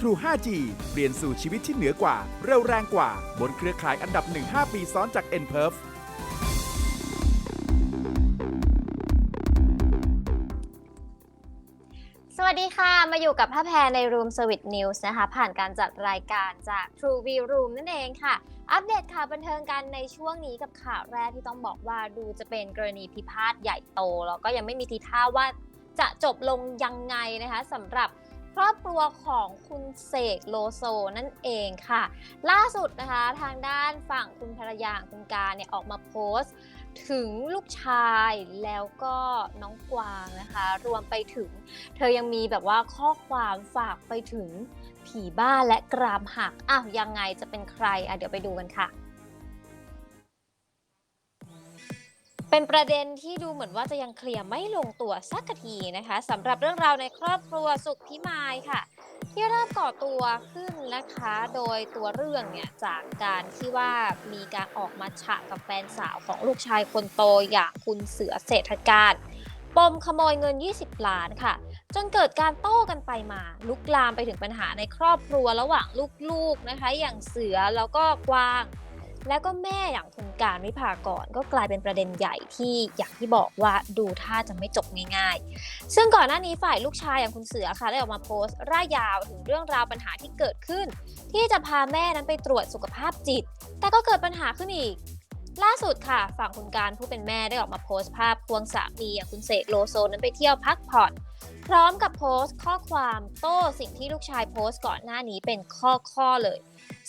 True 5G เปลี่ยนสู่ชีวิตที่เหนือกว่า เร็วแรงกว่า บนเครือข่ายอันดับ 1 5 ปีซ้อนจาก n p e r f สวัสดีค่ะ มาอยู่กับพระแพรใน Room Service News นะคะ ผ่านการจัดรายการจาก True View Room นั่นเองค่ะ อัปเดตข่าวบันเทิงกันในช่วงนี้กับข่าวแรกที่ต้องบอกว่าดูจะเป็นกรณีพิพาทใหญ่โต แล้วก็ยังไม่มีทีท่าว่าจะจบลงยังไงนะคะสำหรับ ครอบครัวของคุณเสกโลโซนั่นเองค่ะ ล่าสุดนะคะทางด้านฝั่งคุณภรรยาคุณการเนี่ยออกมาโพสต์ ถึงลูกชายแล้วก็น้องกวางนะคะ รวมไปถึง เธอยังมีแบบว่าข้อความฝากไปถึงผีบ้าและกรามหักอ้าวยังไงจะเป็นใครอะเดี๋ยวไปดูกันค่ะ เป็นประเด็นที่ดูเหมือนว่าจะยังเคลียร์ไม่ลงตัวสักทีนะคะสำหรับเรื่องราวในครอบครัวสุขพิมายค่ะ ที่เริ่มก่อตัวขึ้นนะคะ โดยตัวเรื่องเนี่ยจากการที่ว่ามีการออกมาฉะกับแฟนสาวของลูกชายคนโตอย่างคุณเสือเศรษฐการปมขโมยเงิน 20 ล้านค่ะ จนเกิดการโต้กันไปมา ลุกลามไปถึงปัญหาในครอบครัวระหว่างลูกๆนะคะ อย่างเสือแล้วก็กวาง แล้วก็แม่อย่างคุณการวิภากรก็กลายเป็นประเด็นใหญ่ที่อย่างที่บอกว่าดูท่าจะไม่จบง่ายๆ ซึ่งก่อนหน้านี้ฝ่ายลูกชายอย่างคุณเสือค่ะได้ออกมาโพสต์ร่ายยาวถึงเรื่องราวปัญหาที่เกิดขึ้น ที่จะพาแม่นั้นไปตรวจสุขภาพจิต แต่ก็เกิดปัญหาขึ้นอีก ล่าสุดค่ะ ฝั่งคุณการผู้เป็นแม่ได้ออกมาโพสต์ภาพควงสามีอย่างคุณเสกโลโซนั้นไปเที่ยวพักผ่อนพร้อมกับโพสต์ข้อความโต้สิ่งที่ลูกชายโพสต์ก่อนหน้านี้เป็นข้อๆเลย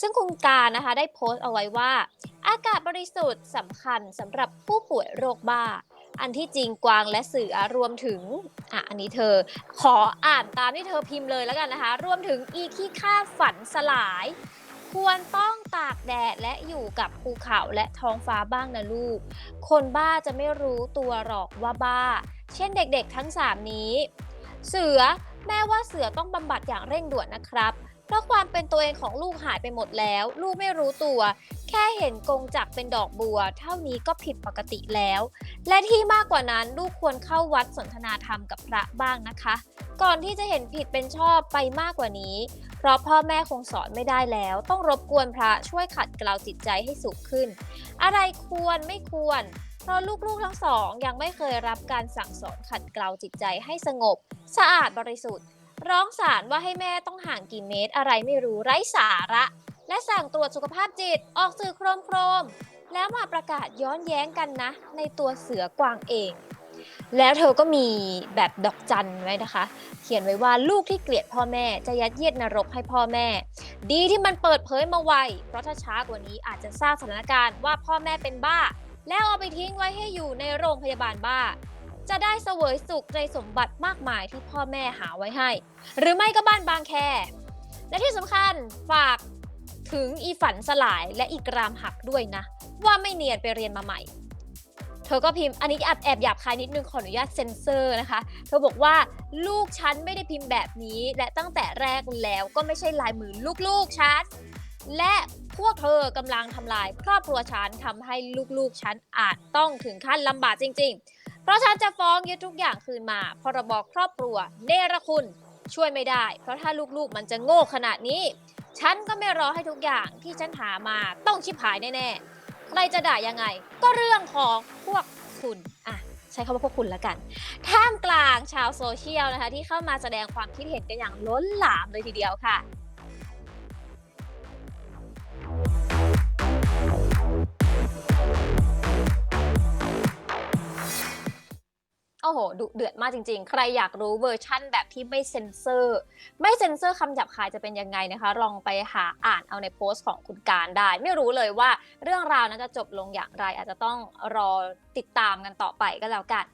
ซึ่งคุณการนะคะได้โพสต์เอาไว้ว่า อากาศบริสุทธิ์สำคัญสำหรับผู้ป่วยโรคบ้า อันที่จริงกวางและเสือรวมถึงอะอันนี้เธอ ขออ่านตามที่เธอพิมพ์เลยแล้วกันนะคะ รวมถึงอีขี้ข้าฝันสลาย ควรต้องตากแดดและอยู่กับภูเขาและท้องฟ้าบ้างนะลูก คนบ้าจะไม่รู้ตัวหรอกว่าบ้า เช่นเด็กๆทั้ง 3 นี้ เสือแม่ว่าเสือต้องบำบัดอย่างเร่งด่วนนะครับ เพราะความเป็นตัวเองของลูกหายไปหมดแล้ว ลูกไม่รู้ตัว แค่เห็นกงจักเป็นดอกบัว เท่านี้ก็ผิดปกติแล้ว และที่มากกว่านั้นลูกควรเข้าวัดสนทนาธรรมกับพระบ้างนะคะ ก่อนที่จะเห็นผิดเป็นชอบไปมากกว่านี้ เพราะพ่อแม่คงสอนไม่ได้แล้ว ต้องรบกวนพระช่วยขัดเกลาจิตใจให้สูงขึ้น อะไรควรไม่ควรเพราะลูกๆทั้งสองยังไม่เคยรับการสั่งสอนขัดเกลาจิตใจให้สงบ สะอาดบริสุทธิ์ ร้องสารว่าให้แม่ต้องห่างกี่เมตรอะไรไม่รู้ไร้สาระ และสั่งตรวจสุขภาพจิตออกสื่อโครมโครม แล้วมาประกาศย้อนแย้งกันนะ ในตัวเสือกวางเอง แล้วเธอก็มีแบบดอกจันไว้นะคะ เขียนไว้ว่าลูกที่เกลียดพ่อแม่จะยัดเยียดนรกให้พ่อแม่ ดีที่มันเปิดเผยมาไวเพราะถ้าช้ากว่านี้อาจจะสร้างสถานการณ์ว่าพ่อแม่เป็นบ้า แล้วเอาไปทิ้งไว้ให้อยู่ในโรงพยาบาลบ้า จะได้เสวยสุขในสมบัติมากมายที่พ่อแม่หาไว้ให้ หรือไม่ก็บ้านบางแค และที่สำคัญฝากถึงอีฝันสลายและอีกรามหักด้วยนะ ว่าไม่เนียนไปเรียนมาใหม่ เธอก็พิมพ์อันนี้แอบแอบหยาบคายนิดนึงขออนุญาตเซ็นเซอร์นะคะ เธอบอกว่าลูกฉันไม่ได้พิมพ์แบบนี้ และตั้งแต่แรกแล้วก็ไม่ใช่ลายมือลูกๆฉันและพวกเธอกำลังทำลายครอบครัวฉันทำให้ลูกๆฉันอาจต้องถึงขั้นลำบากจริง ๆ เพราะฉันจะฟ้องยึดทุกอย่างคืนมา พรบครอบครัว เนรคุณช่วยไม่ได้ เพราะถ้าลูกๆมันจะโง่ขนาดนี้ ฉันก็ไม่รอให้ทุกอย่างที่ฉันหามาต้องชิบหายแน่ๆ ใครจะด่ายังไง ก็เรื่องของพวกคุณอะใช้คำว่าพวกคุณแล้วกันท่ามกลางชาวโซเชียลนะคะที่เข้ามาแสดงความคิดเห็นกันอย่างล้นหลามเลยทีเดียวค่ะ อ้โหดุเดือดมากจริง ๆ ใครอยากรู้เวอร์ชั่นแบบที่ไม่เซ็นเซอร์ ไม่เซ็นเซอร์คำหยาบคายจะเป็นยังไงนะคะ ลองไปหาอ่านเอาในโพสต์ของคุณการได้ ไม่รู้เลยว่าเรื่องราวนั้นจะจบลงอย่างไร อาจจะต้องรอติดตามกันต่อไปก็แล้วกัน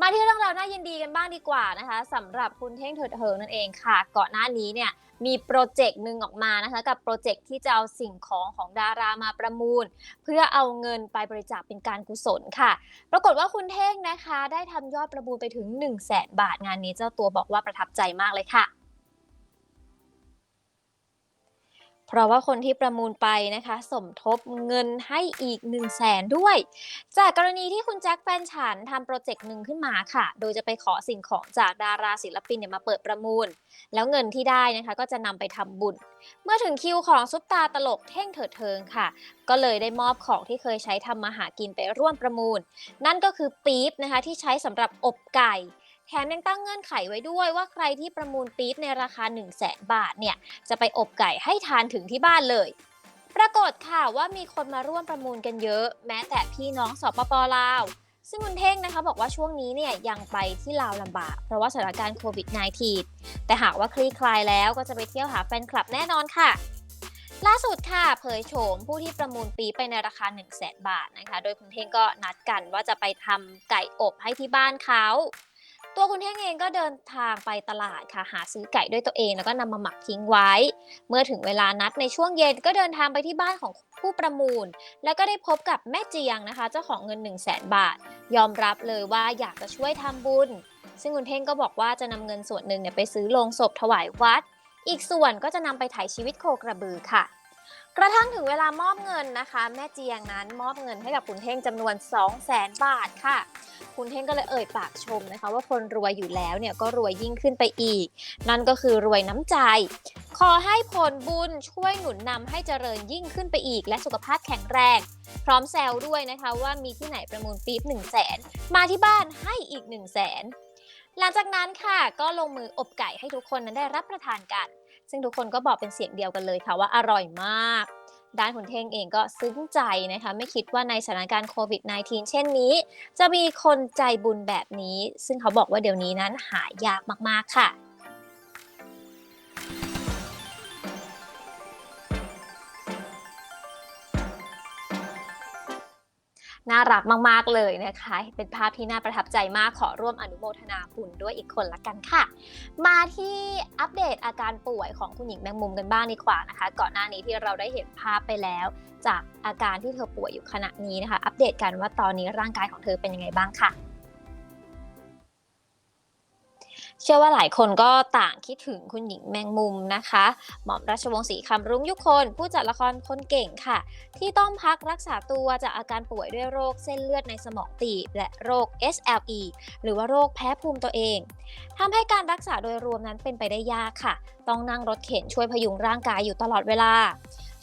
มาที่เรื่องราวน่ายินดีกันบ้างดีกว่านะคะสำหรับคุณเท่งเถิดเหิงนั่นเองค่ะ ก่อนหน้านี้เนี่ย มีโปรเจกต์หนึ่งออกมานะคะกับโปรเจกต์ที่จะเอาสิ่งของของดารามาประมูล เพื่อเอาเงินไปบริจาคเป็นการกุศลค่ะ ปรากฏว่าคุณเท่งนะคะ ได้ทำยอดประมูลไปถึง 1 0 0 0 0แสนบาทงานนี้เจ้าตัวบอกว่าประทับใจมากเลยค่ะ เพราะว่าคนที่ประมูลไปนะคะ สมทบเงินให้อีก 1 0 0 0 0แสนด้วย จากกรณีที่คุณแจ็คแฟนฉันทำโปรเจกต์หนึ่งขึ้นมาค่ะ โดยจะไปขอสิ่งของจากดาราศิลปินเนี่ยมาเปิดประมูล แล้วเงินที่ได้นะคะก็จะนำไปทำบุญ เมื่อถึงคิวของซุปตาตลกเท่งเถิดเทิงค่ะ ก็เลยได้มอบของที่เคยใช้ทำมาหากินไปร่วมประมูล นั่นก็คือปี๊บนะคะที่ใช้สำหรับอบไก่ แถมยังตั้งเงื่อนไขไว้ด้วยว่าใครที่ประมูลปี๊บในราคา 1 0 0 0 0แสนบาทเนี่ยจะไปอบไก่ให้ทานถึงที่บ้านเลย ปรากฏค่ะว่ามีคนมาร่วมประมูลกันเยอะ แม้แต่พี่น้องสปปลาว ซึ่งคุณเท่งนะคะบอกว่าช่วงนี้เนี่ยยังไปที่ลาวลำบาก เพราะว่าสถานการณ์โควิด -19 แต่หากว่าคลี่คลายแล้วก็จะไปเที่ยวหาแฟนคลับแน่นอนค่ะล่าสุดค่ะ เผยโฉมผู้ที่ประมูลปีไปในราคา 1 0 0 0 0แสนบาทนะคะ โดยคุณเท่งก็นัดกันว่าจะไปทำไก่อบให้ที่บ้านเขา ตัวคุณเท่งเองก็เดินทางไปตลาดค่ะหาซื้อไก่ด้วยตัวเองแล้วก็นำมาหมักทิ้งไว้ เมื่อถึงเวลานัดในช่วงเย็นก็เดินทางไปที่บ้านของผู้ประมูล แล้วก็ได้พบกับแม่เจียงนะคะ เจ้าของเงิน 1 0 0 0 0แสนบาท ยอมรับเลยว่าอยากจะช่วยทำบุญ ซึ่งคุณเท่งก็บอกว่าจะนำเงินส่วนหนึ่งเนี่ยไปซื้อโลงศพถวายวัด อีกส่วนก็จะนำไปถ่ายชีวิตโคกระบือค่ะ กระทั่งถึงเวลามอบเงินนะคะ แม่เจียงนั้นมอบเงินให้กับคุณเท่งจำนวน 2 0 0แสนบาทค่ะ คุณเท่งก็เลยเอ่ยปากชมนะคะ ว่าคนรวยอยู่แล้วเนี่ยก็รวยยิ่งขึ้นไปอีก นั่นก็คือรวยน้ำใจ ขอให้ผลบุญช่วยหนุนนำให้เจริญยิ่งขึ้นไปอีก และสุขภาพแข็งแรง พร้อมแซวด้วยนะคะว่ามีที่ไหนประมูลปี๊บ1 0 0 0 0แสนมาที่บ้านให้อีก 1 0 0 0 0แสนหลังจากนั้นค่ะก็ลงมืออบไก่ให้ทุกคนนั้นได้รับประทานกัน ซึ่งทุกคนก็บอกเป็นเสียงเดียวกันเลยค่ะว่าอร่อยมาก ด้านคุณเท่งเองก็ซึ้งใจนะคะ ไม่คิดว่าในสถานการณ์โควิด -19 เช่นนี้ จะมีคนใจบุญแบบนี้ ซึ่งเขาบอกว่าเดี๋ยวนี้นั้นหายากมากๆค่ะ น่ารักมากๆเลยนะคะ เป็นภาพที่น่าประทับใจมากขอร่วมอนุโมทนาบุญด้วยอีกคนละกันค่ะ มาที่อัปเดตอาการป่วยของคุณหญิงแมงมุมกันบ้างดีกว่านะคะ ก่อนหน้านี้ที่เราได้เห็นภาพไปแล้ว จากอาการที่เธอป่วยอยู่ขณะนี้นะคะ อัปเดตกันว่าตอนนี้ร่างกายของเธอเป็นยังไงบ้างค่ะ เชื่อว่าหลายคนก็ต่างคิดถึงคุณหญิงแมงมุมนะคะ หม่อมราชวงศ์ศรีคำรุ้งยุคนผู้จัดละครคนเก่งค่ะ ที่ต้องพักรักษาตัวจากอาการป่วยด้วยโรคเส้นเลือดในสมองตีบ และโรค SLE หรือว่าโรคแพ้ภูมิตัวเองทำให้การรักษาโดยรวมนั้นเป็นไปได้ยากค่ะ ต้องนั่งรถเข็นช่วยพยุงร่างกายอยู่ตลอดเวลา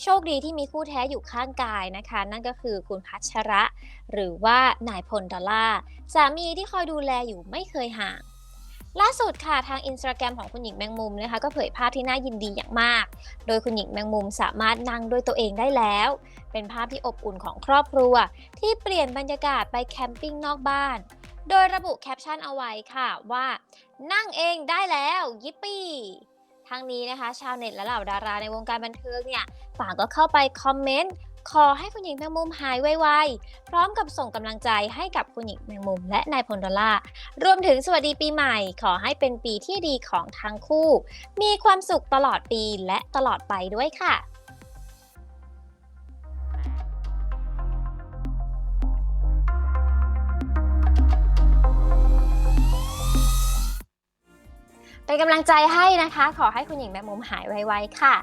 โชคดีที่มีคู่แท้อยู่ข้างกายนะคะ นั่นก็คือคุณพัชระ หรือว่านายพลดอลล่าสามีที่คอยดูแลอยู่ไม่เคยห่าง ล่าสุดค่ะทางอินสตาแกรมของคุณหญิงแมงมุมนะคะก็เผยภาพที่น่ายินดีอย่างมาก โดยคุณหญิงแมงมุมสามารถนั่งด้วยตัวเองได้แล้ว เป็นภาพที่อบอุ่นของครอบครัว ที่เปลี่ยนบรรยากาศไปแคมปิ้งนอกบ้าน โดยระบุแคปชั่นเอาไว้ค่ะว่า นั่งเองได้แล้วยิปปี้ทั้งนี้นะคะ ชาวเน็ตและเหล่าดาราในวงการบันเทิงเนี่ยต่างก็เข้าไปคอมเมนต์ ขอให้คุณหญิงแมงมุมหายไวๆ พร้อมกับส่งกำลังใจให้กับคุณหญิงแมงมุมและนายพลดอลล่าร์รวมถึงสวัสดีปีใหม่ ขอให้เป็นปีที่ดีของทั้งคู่ มีความสุขตลอดปีและตลอดไปด้วยค่ะเป็นกำลังใจให้นะคะ ขอให้คุณหญิงแมงมุมหายไวๆค่ะ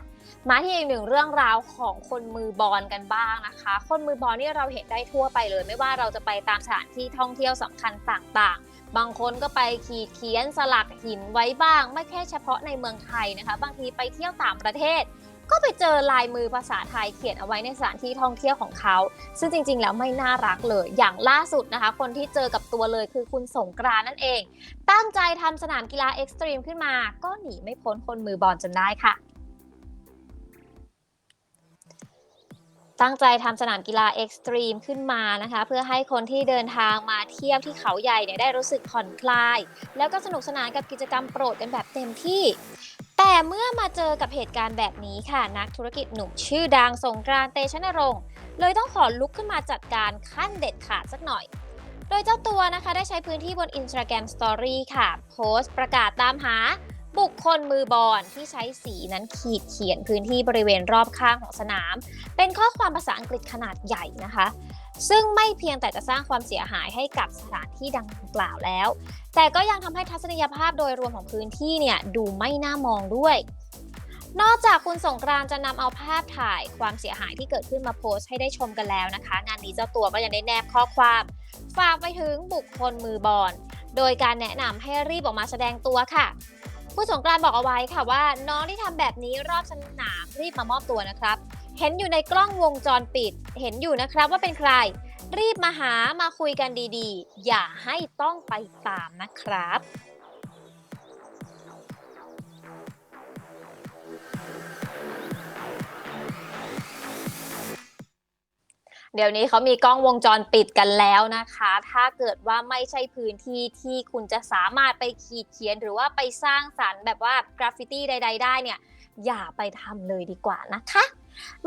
มาที่อีกหนึ่งเรื่องราวของคนมือบอลกันบ้างนะคะ คนมือบอลนี่เราเห็นได้ทั่วไปเลย ไม่ว่าเราจะไปตามสถานที่ท่องเที่ยวสำคัญต่างๆ บางคนก็ไปขีดเขียนสลักหินไว้บ้าง ไม่แค่เฉพาะในเมืองไทยนะคะ บางทีไปเที่ยวต่างประเทศ ก็ไปเจอลายมือภาษาไทยเขียนเอาไว้ในสถานที่ท่องเที่ยวของเขา ซึ่งจริง ๆ แล้วไม่น่ารักเลย อย่างล่าสุดนะคะ คนที่เจอกับตัวเลยคือคุณสงกรานนั่นเอง ตั้งใจทำสนามกีฬาเอ็กซ์ตรีมขึ้นมา ก็หนีไม่พ้นคนมือบอลจนได้ค่ะ ตั้งใจทำสนามกีฬาเอ็กซ์ตรีมขึ้นมานะคะ เพื่อให้คนที่เดินทางมาเที่ยวที่เขาใหญ่เนี่ยได้รู้สึกผ่อนคลาย แล้วก็สนุกสนานกับกิจกรรมโปรดกันแบบเต็มที่ แต่เมื่อมาเจอกับเหตุการณ์แบบนี้ค่ะ นักธุรกิจหนุ่มชื่อดังสงกรานเตชะนรงค์เลยต้องขอลุกขึ้นมาจัดการขั้นเด็ดขาดสักหน่อยโดยเจ้าตัวนะคะได้ใช้พื้นที่บน Instagram Story ค่ะ โพสต์ประกาศตามหา บุคคลมือบอลที่ใช้สีนั้นขีดเขียนพื้นที่บริเวณรอบข้างของสนาม เป็นข้อความภาษาอังกฤษขนาดใหญ่นะคะ ซึ่งไม่เพียงแต่จะสร้างความเสียหายให้กับสถานที่ดังกล่าวแล้ว แต่ก็ยังทำให้ทัศนียภาพโดยรวมของพื้นที่เนี่ยดูไม่น่ามองด้วยนอกจากคุณสงกรานจะนำเอาภาพถ่ายความเสียหายที่เกิดขึ้นมาโพสต์ให้ได้ชมกันแล้วนะคะ งานนี้เจ้าตัวก็ยังได้แนบข้อความ ฝากไปถึงบุคคลมือบอลโดยการแนะนำให้รีบออกมาแสดงตัวค่ะ ผู้สงกรานต์บอกเอาไว้ค่ะว่า น้องที่ทำแบบนี้รอบสนามรีบมามอบตัวนะครับ เห็นอยู่ในกล้องวงจรปิด เห็นอยู่นะครับว่าเป็นใคร รีบมาหามาคุยกันดีๆ อย่าให้ต้องไปตามนะครับ เดี๋ยวนี้เขามีกล้องวงจรปิดกันแล้วนะคะ ถ้าเกิดว่าไม่ใช่พื้นที่ที่คุณจะสามารถไปขีดเขียน หรือว่าไปสร้างสรรค์แบบว่ากราฟฟิตี้ใด ๆ ได้เนี่ย อย่าไปทำเลยดีกว่านะคะ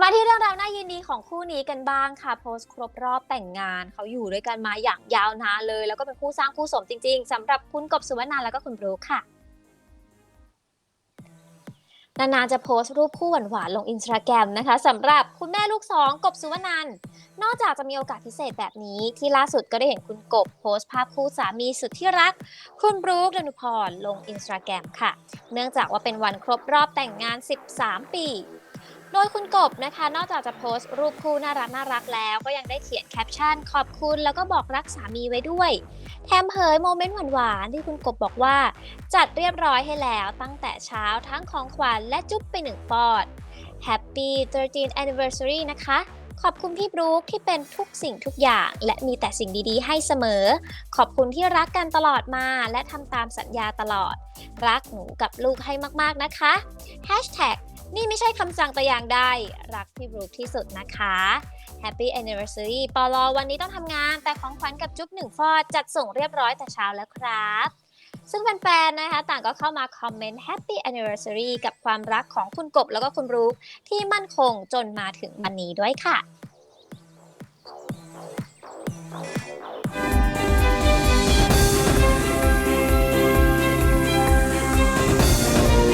มาที่เรื่องราวน่ายินดีของคู่นี้กันบ้างค่ะ โพสต์ครบรอบแต่งงาน เขาอยู่ด้วยกันมาอย่างยาวนานเลย แล้วก็เป็นคู่สร้างคู่สมจริง ๆสำหรับคุณกบสุวรรณาแล้วก็คุณบรูค่ะ นานาจะโพสต์รูปคู่หวานๆลงอินสตาแกรมนะคะสำหรับคุณแม่ลูกสองกบสุวรรณันนอกจากจะมีโอกาสพิเศษแบบนี้ ที่ล่าสุดก็ได้เห็นคุณกบโพสต์ภาพคู่สามีสุดที่รัก คุณบรูคดนุพรลงอินสตาแกรมค่ะ เนื่องจากว่าเป็นวันครบรอบแต่งงาน 13 ปี โดยคุณกบนะคะ นอกจากจะโพสต์รูปคู่น่ารักน่ารักแล้ว ก็ยังได้เขียนแคปชั่นขอบคุณแล้วก็บอกรักสามีไว้ด้วย แถมเผยโมเมนต์หวานๆที่คุณกบบอกว่า จัดเรียบร้อยให้แล้วตั้งแต่เช้าทั้งของขวัญและจุ๊บไปหนึ่งปอด Happy 13 Anniversary นะคะ ขอบคุณพี่บรูคที่เป็นทุกสิ่งทุกอย่าง และมีแต่สิ่งดีๆ ให้เสมอ ขอบคุณที่รักกันตลอดมา และทำตามสัญญาตลอด รักหนูกับลูกให้มากๆนะคะ Hashtag นี่ไม่ใช่คำสั่งแต่อย่างใด รักพี่บรูคที่สุดนะคะ Happy Anniversary ปอลอวันนี้ต้องทำงานแต่ของขวัญกับจุ๊บหนึ่งฟอดจัดส่งเรียบร้อยแต่เช้าแล้วครับ ซึ่งแฟนๆ นะคะ ต่างก็เข้ามาคอมเมนต์ Happy Anniversary กับความรักของคุณกบแล้วก็คุณรูคที่มั่นคงจนมาถึงวันนี้ด้วยค่ะ